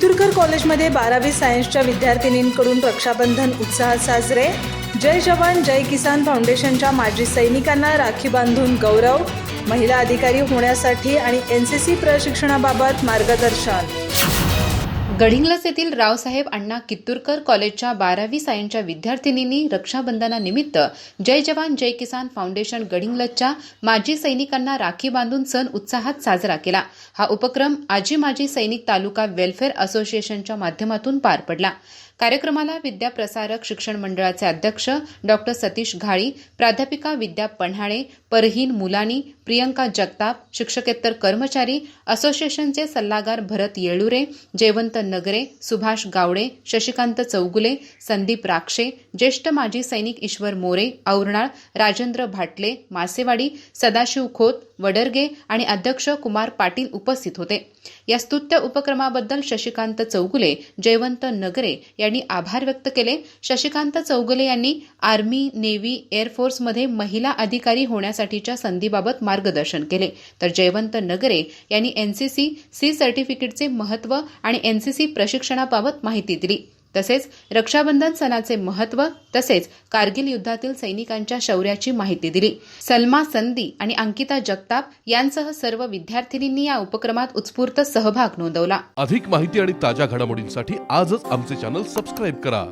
कित्तूरकर कॉलेजमध्ये बारावी सायन्सच्या विद्यार्थिनींकडून रक्षाबंधन उत्साहात साजरे. जय जवान जय किसान फाउंडेशनच्या माजी सैनिकांना राखी बांधून गौरव. महिला अधिकारी होण्यासाठी आणि एन सी सी प्रशिक्षणाबाबत मार्गदर्शन. गडिंग्लस येथील रावसाहेब अण्णा कित्तूरकर कॉलेजच्या बारावी सायन्सच्या विद्यार्थिनींनी रक्षाबंधनानिमित्त जय जवान जय किसान फाउंडेशन गडिंग्लजच्या माजी सैनिकांना राखी बांधून सण उत्साहात साजरा केला. हा उपक्रम आजी माजी सैनिक तालुका वेलफेअर असोसिएशनच्या माध्यमातून पार पडला. कार्यक्रमाला विद्याप्रसारक शिक्षण मंडळाचे अध्यक्ष डॉक्टर सतीश घाळी प्राध्यापिका विद्या पन्हाळे परहीन मुलानी प्रियंका जगताप शिक्षकेतर कर्मचारी असोसिएशनचे सल्लागार भरत येळुरे जयवंत नगरे सुभाष गावडे शशिकांत चौगुले संदीप राक्षे ज्येष्ठ माजी सैनिक ईश्वर मोरे औरणाळ राजेंद्र भाटले मासेवाडी सदाशिव खोत वडरगे आणि अध्यक्ष कुमार पाटील उपस्थित होते. या स्तुत्य उपक्रमाबद्दल शशिकांत चौगुले जयवंत नगरे या यांनी आभार व्यक्त केले. शशिकांत चौगुले यांनी आर्मी नेव्ही एअरफोर्समध्ये महिला अधिकारी होण्यासाठीच्या संधीबाबत मार्गदर्शन केले. तर जयवंत नगरे यांनी एनसीसी सी सर्टिफिकेटचे महत्त्व आणि एनसीसी प्रशिक्षणाबाबत माहिती दिली. तसेच रक्षाबंधन सणाचे महत्त्व तसेच कारगिल युद्धातील सैनिकांच्या शौर्याची माहिती दिली. सलमा संदी आणि अंकिता जगताप यांसह सर्व विद्यार्थिनींनी या उपक्रमात उत्स्फूर्त सहभाग नोंदवला. अधिक माहिती आणि ताज्या घडामोडींसाठी आजच आमचे चॅनल सबस्क्राईब करा.